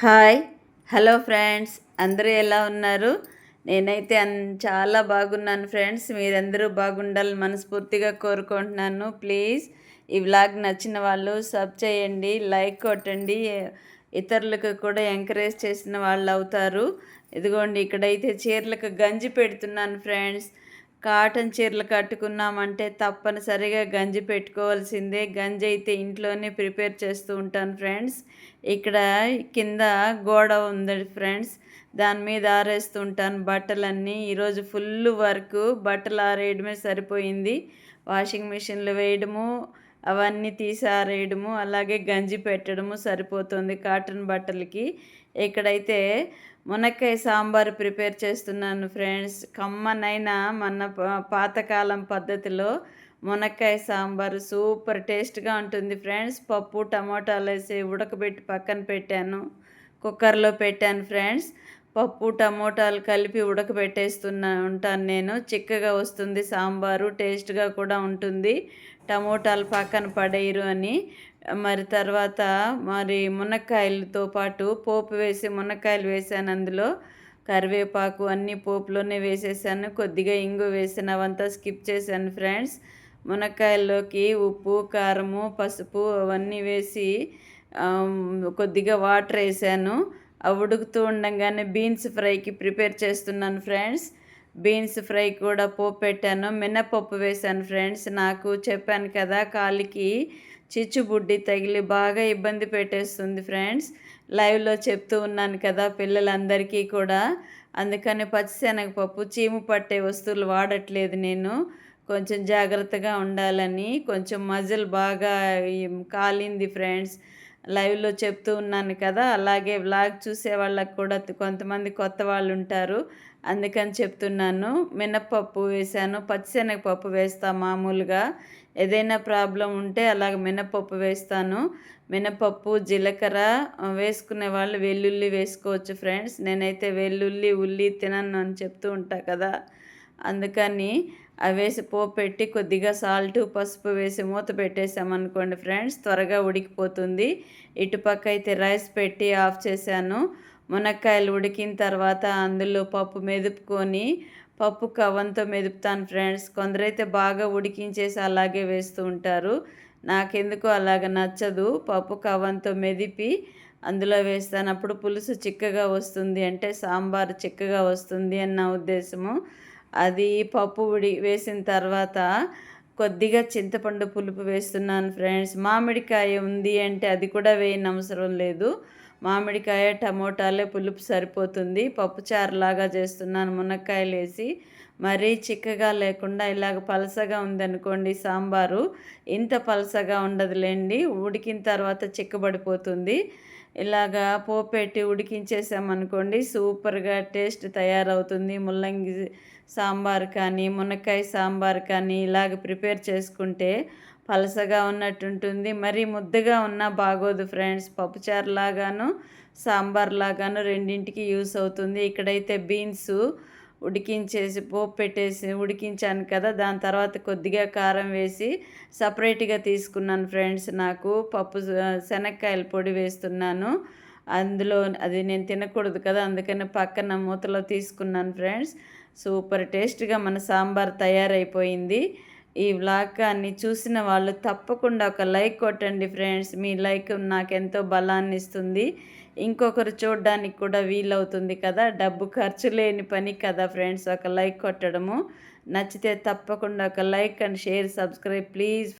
Hi. Hello friends అందరూ ఎలా ఉన్నారు? నేనైతే అన్ చాలా బాగున్నాను ఫ్రెండ్స్. మీరందరూ బాగుండాలని మనస్ఫూర్తిగా కోరుకుంటున్నాను. ప్లీజ్ ఈ వ్లాగ్ నచ్చిన వాళ్ళు సబ్ చేయండి లైక్ కొట్టండి. ఇతరులకు కూడా ఎంకరేజ్ చేసిన వాళ్ళు అవుతారు. ఇదిగోండి ఇక్కడైతే చీరలకు గంజి పెడుతున్నాను ఫ్రెండ్స్. కాటన్ చీరలు కట్టుకున్నామంటే తప్పనిసరిగా గంజి పెట్టుకోవాల్సిందే. గంజి అయితే ఇంట్లోనే ప్రిపేర్ చేస్తూ ఉంటాను ఫ్రెండ్స్. ఇక్కడ కింద గోడ ఉంది ఫ్రెండ్స్. దాని మీద ఆరేస్తూ ఉంటాను బట్టలన్నీ. ఈరోజు ఫుల్ వర్క్ బట్టలు ఆరేయడమే సరిపోయింది. వాషింగ్ మిషన్లు వేయడము అవన్నీ తీసి ఆరేయడము అలాగే గంజి పెట్టడము సరిపోతుంది కాటన్ బట్టలకి. ఇక్కడైతే మునక్కాయ సాంబార్ ప్రిపేర్ చేస్తున్నాను ఫ్రెండ్స్. కమ్మనైనా మన పాతకాలం పద్ధతిలో మునక్కాయ సాంబారు సూపర్ టేస్ట్గా ఉంటుంది ఫ్రెండ్స్. పప్పు టమోటాలు వేసి ఉడకబెట్టి పక్కన పెట్టాను. కుక్కర్లో పెట్టాను ఫ్రెండ్స్. పప్పు టమోటాలు కలిపి ఉడకబెట్టేస్తున్నా ఉంటాను నేను. చిక్కగా వస్తుంది సాంబారు టేస్ట్గా కూడా ఉంటుంది. టమోటాలు పక్కన పడేయరు అని మరి తర్వాత మరి మునక్కాయలతో పాటు పోపు వేసి మునక్కాయలు వేసాను అందులో. కరివేపాకు అన్ని పోపులోనే వేసేసాను. కొద్దిగా ఇంగు వేసిన అవంతా స్కిప్ చేశాను ఫ్రెండ్స్. మునక్కాయల్లోకి ఉప్పు కారము పసుపు అవన్నీ వేసి కొద్దిగా వాటర్ వేసాను. అవి ఉడుకుతూ ఉండగానే బీన్స్ ఫ్రైకి ప్రిపేర్ చేస్తున్నాను ఫ్రెండ్స్. బీన్స్ ఫ్రై కూడా పోపు పెట్టాను. మినపప్పు వేశాను ఫ్రెండ్స్. నాకు చెప్పాను కదా కాలికి చిచ్చుబుడ్డి తగిలి బాగా ఇబ్బంది పెట్టేస్తుంది ఫ్రెండ్స్. లైవ్లో చెప్తూ ఉన్నాను కదా పిల్లలందరికీ కూడా. అందుకని పచ్చిశనగపప్పు చీము పట్టే వస్తువులు వాడట్లేదు నేను. కొంచెం జాగ్రత్తగా ఉండాలని కొంచెం మజిల్ బాగా కాలింది ఫ్రెండ్స్. లైవ్లో చెప్తూ ఉన్నాను కదా అలాగే వ్లాగ్ చూసే వాళ్ళకు కూడా కొంతమంది కొత్త వాళ్ళు ఉంటారు. అందుకని చెప్తున్నాను. మినప్పప్పు వేసాను పచ్చిశనగపప్పు వేస్తా మామూలుగా. ఏదైనా ప్రాబ్లం ఉంటే అలాగ మినపప్పు వేస్తాను. మినపప్పు జీలకర్ర వేసుకునే వాళ్ళు వెల్లుల్లి వేసుకోవచ్చు ఫ్రెండ్స్. నేనైతే వెల్లుల్లి ఉల్లి తినను అని చెప్తూ ఉంటా కదా. అందుకని అవి వేసి పోపు పెట్టి కొద్దిగా సాల్ట్ పసుపు వేసి మూత పెట్టేసామనుకోండి ఫ్రెండ్స్ త్వరగా ఉడికిపోతుంది. ఇటుపక్క అయితే రైస్ పెట్టి ఆఫ్ చేశాను. మునక్కాయలు ఉడికిన తర్వాత అందులో పప్పు మెదుపుకొని పప్పు కవంతో మెదుపుతాను ఫ్రెండ్స్. కొందరైతే బాగా ఉడికించేసి అలాగే వేస్తూ ఉంటారు. నాకెందుకు అలాగ నచ్చదు. పప్పు కవంతో మెదిపి అందులో వేస్తాను. అప్పుడు పులుసు చిక్కగా వస్తుంది అంటే సాంబార్ చిక్కగా వస్తుంది అన్న ఉద్దేశము. అది పప్పు ఉడి వేసిన తర్వాత కొద్దిగా చింతపండు పులుపు వేస్తున్నాను ఫ్రెండ్స్. మామిడికాయ ఉంది అంటే అది కూడా వేయని అవసరం లేదు. మామిడికాయ టమోటాలే పులుపు సరిపోతుంది. పప్పుచారులాగా చేస్తున్నాను మునక్కాయలు వేసి మరీ చిక్కగా లేకుండా ఇలాగ పలసగా ఉందనుకోండి సాంబారు. ఇంత పలసగా ఉండదులేండి. ఉడికిన తర్వాత చిక్కబడిపోతుంది. ఇలాగా పోపెట్టి ఉడికించేసామనుకోండి సూపర్గా టేస్ట్ తయారవుతుంది. ముల్లంగి సాంబార్ కానీ మునక్కాయ సాంబార్ కానీ ఇలాగ ప్రిపేర్ చేసుకుంటే పలసగా ఉన్నట్టుంటుంది. మరి ముద్దగా ఉన్నా బాగోదు ఫ్రెండ్స్. పప్పుచారు లాగాను సాంబార్ లాగాను రెండింటికి యూస్ అవుతుంది. ఇక్కడైతే బీన్స్ ఉడికించేసి పోపు పెట్టేసి ఉడికించాను కదా దాని తర్వాత కొద్దిగా కారం వేసి సపరేట్గా తీసుకున్నాను ఫ్రెండ్స్. నాకు పప్పు శనక్కాయల పొడి వేస్తున్నాను. అందులో అది నేను తినకూడదు కదా అందుకని పక్కన మూతలో తీసుకున్నాను ఫ్రెండ్స్. సూపర్ టేస్ట్గా మన సాంబార్ తయారైపోయింది. ఈ వ్లాగాన్ని చూసిన వాళ్ళు తప్పకుండా ఒక లైక్ కొట్టండి ఫ్రెండ్స్. మీ లైక్ నాకు ఎంతో బలాన్ని ఇస్తుంది ఇంకొకరు చూడడానికి కూడా వీలవుతుంది కదా. డబ్బు ఖర్చు లేని పని కదా ఫ్రెండ్స్ ఒక లైక్ కొట్టడము. నచ్చితే తప్పకుండా ఒక like and share subscribe please.